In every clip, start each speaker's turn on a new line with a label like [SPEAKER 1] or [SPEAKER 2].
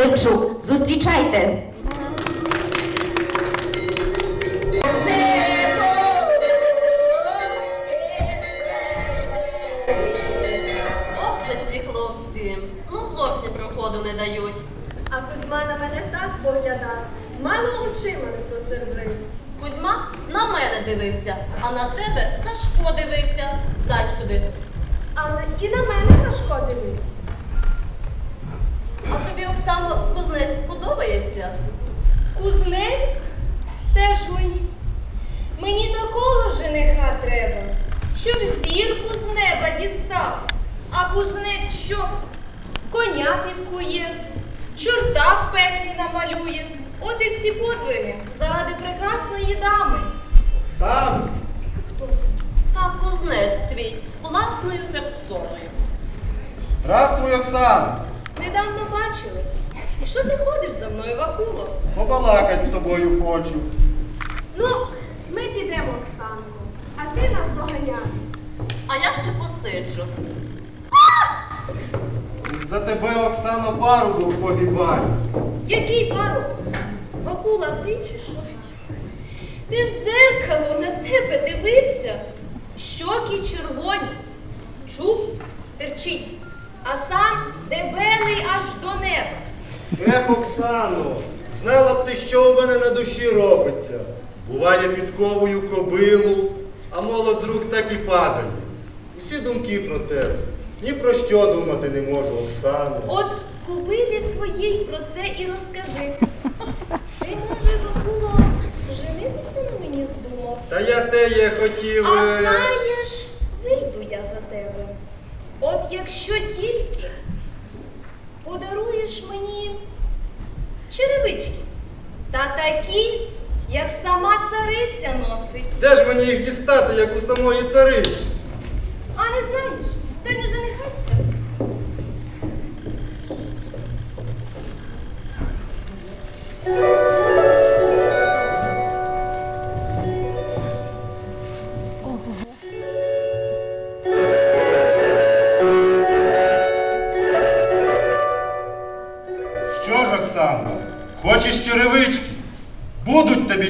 [SPEAKER 1] Левчук. Зустрічайте.
[SPEAKER 2] Ці хлопці. Ну зовсім проходу не дають.
[SPEAKER 3] А Кузьма на мене так поглядав, мало очима не просердив.
[SPEAKER 2] Кузьма на мене дивився, а на тебе Сашко дивився. Дай сюди.
[SPEAKER 3] Але і на мене нашкодили.
[SPEAKER 2] А тобі Оксано кузнець подобається?
[SPEAKER 3] Кузнець? Теж мені. Мені такого жениха треба, щоб зірку з неба дістав. А кузнець що? Коня підкує, чорта в пеклі намалює. От і всі подвиги заради прекрасної дами.
[SPEAKER 4] Сам
[SPEAKER 3] Хто?
[SPEAKER 2] Так кузнець твій власною персоною.
[SPEAKER 4] Здравствуй, Оксан.
[SPEAKER 3] Недавно бачили. І що ти ходиш за мною, Вакуло?
[SPEAKER 4] Побалакать з тобою хочу.
[SPEAKER 3] Ну, ми підемо, Оксанко, а ти нас доганяєш.
[SPEAKER 2] А я ще посиджу.
[SPEAKER 4] За тебе, Оксано, парубок погибає.
[SPEAKER 3] Який парубок? Вакула, ти чи що? Ти в дзеркало на себе дивився? Щоки червоні, чуб терчить, а сам дебелий аж до неба.
[SPEAKER 4] Ех, Оксано, знала б ти, що у мене на душі робиться. Буває підковую кобилу, а молод рук так і падає. Усі думки про тебе. Ні про що думати не можу, Оксано.
[SPEAKER 3] От кобилі своїй про це і розкажи. Ти, може, Вакула, женитися на мені здумав?
[SPEAKER 4] Та я те є хотів.
[SPEAKER 3] А
[SPEAKER 4] е,
[SPEAKER 3] знаєш, вийду я за тебе. От якщо тільки подаруєш мені черевички, та такі, як сама цариця носить.
[SPEAKER 4] Де ж мені їх дістати, як у самої цариці?
[SPEAKER 3] А не знаєш,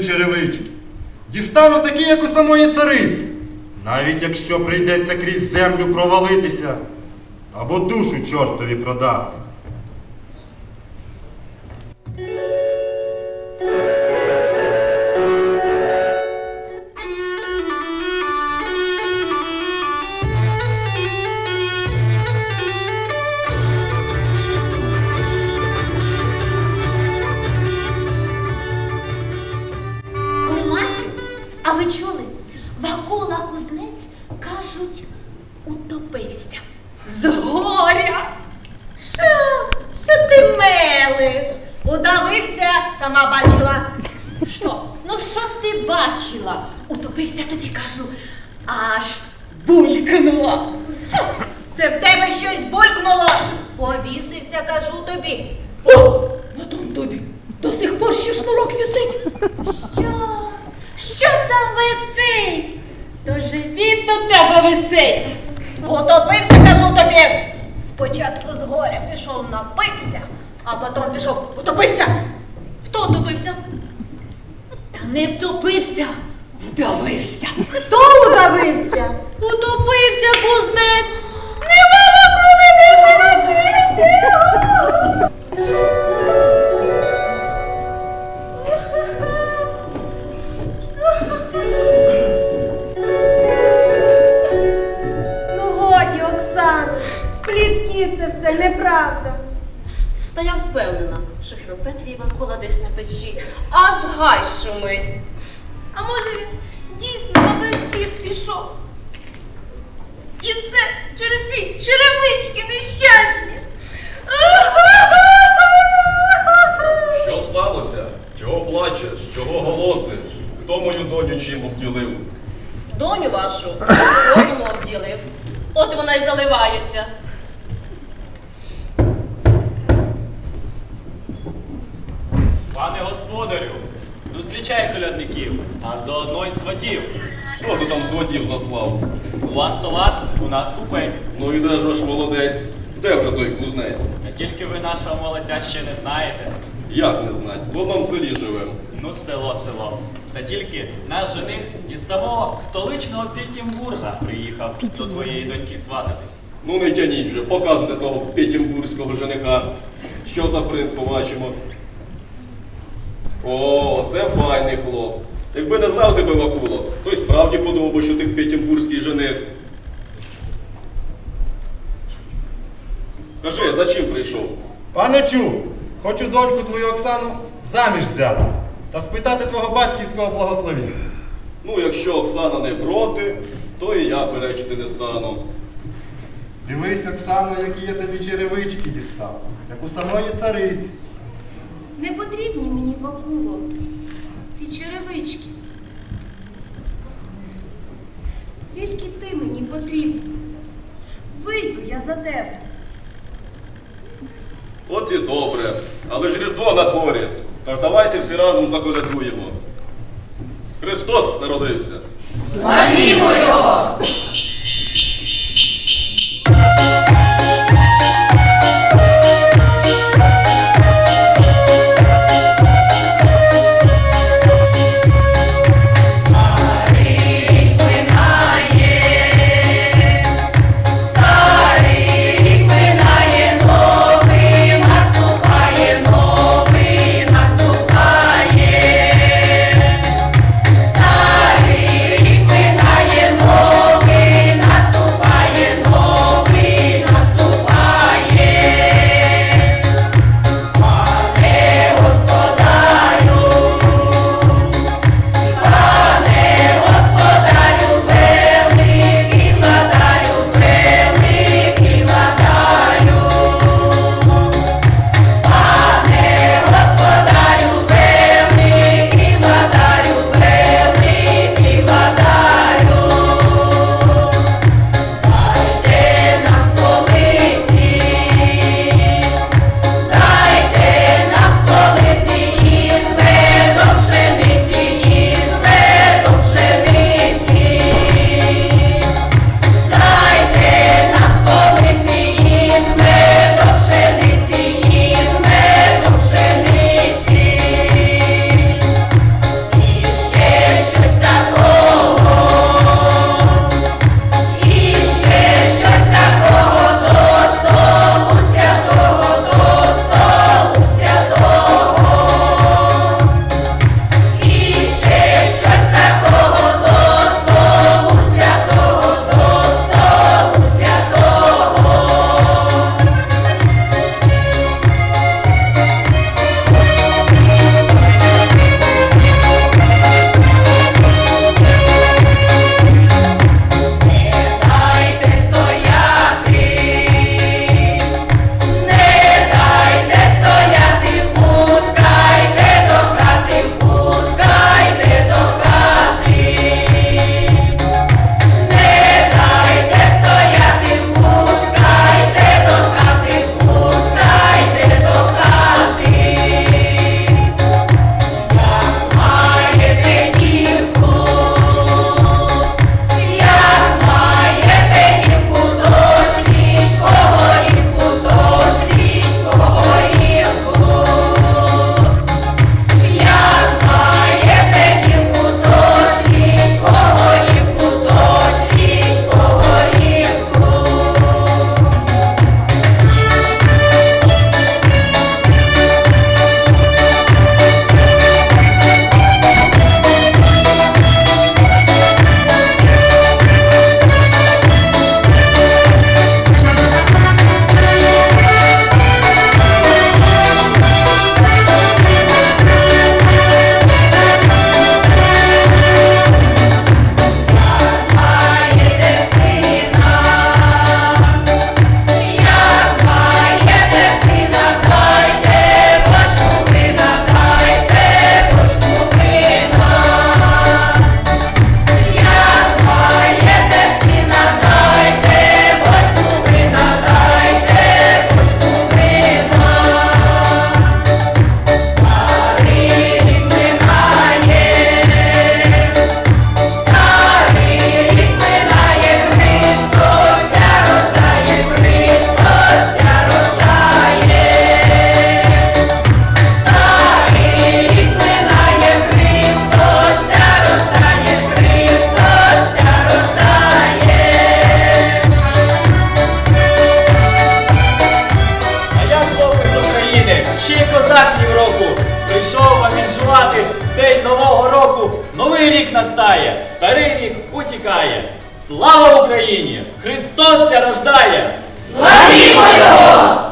[SPEAKER 4] Черевички. Дістану такі, як у самої цариці. Навіть якщо прийдеться крізь землю провалитися, або душу чортові продати.
[SPEAKER 3] Сама бачила.
[SPEAKER 1] Що? Ну що ти бачила? Утопився тобі кажу, аж булькнула.
[SPEAKER 3] Це в тебе щось булькнуло. Повісився, кажу тобі.
[SPEAKER 1] О, на тому тобі до сих пор ще шнурок висить. Що? Що там висить? То живіт до тебе висить.
[SPEAKER 3] Утопився, кажу тобі. Спочатку з горя пішов напився, а потім пішов утопився.
[SPEAKER 1] Хто добився? Та не втопився, вдавився.
[SPEAKER 3] Хто удавився?
[SPEAKER 1] Утопився кузнець.
[SPEAKER 2] Хропе десь на печі, аж гай шумить.
[SPEAKER 3] А може він дійсно на той світ пішов? І все через ці черевички нещасні.
[SPEAKER 5] Що сталося? Чого плачеш? Чого голосиш? Хто мою доню чим обділив?
[SPEAKER 2] Доню вашу доню обділив. От вона й заливається.
[SPEAKER 6] Господарю, зустрічай колядників, а заодно й сватів.
[SPEAKER 5] Хто ти там сватів заслав?
[SPEAKER 6] У вас товар, у нас купець.
[SPEAKER 5] Ну і де ж ваш молодець? Де вже той кузнець?
[SPEAKER 6] Та тільки ви нашого молодця ще не знаєте.
[SPEAKER 5] Як не знать, в одному селі живемо.
[SPEAKER 6] Ну, село, село. Та тільки наш жених із самого столичного Петімбурга приїхав до твоєї доньки свататись.
[SPEAKER 5] Ну не тяніть вже, показуйте того петімбурзького жениха. Що за принц побачимо? О, це файний хлоп. Якби не знав тебе Вакуло, то й справді подумав би, що ти петімбурзький жених. Кажи, за чим прийшов?
[SPEAKER 4] Пане Чу, хочу доньку твою Оксану заміж взяти та спитати твого батьківського благословення.
[SPEAKER 5] Ну, якщо Оксана не проти, то і я перечити не стану.
[SPEAKER 4] Дивись, Оксано, які я тобі черевички дістав, як у самої цариці.
[SPEAKER 3] Не потрібні мені Вакуло ці черевички. Тільки ти мені потрібен. Вийду я за тебе.
[SPEAKER 5] От і добре. Але ж Різдво на дворі. Тож давайте всі разом заколядуємо. Христос народився.
[SPEAKER 1] Славімо його!
[SPEAKER 6] Настає, старий рік утікає. Слава Україні! Христос рождає!
[SPEAKER 1] Славімо його!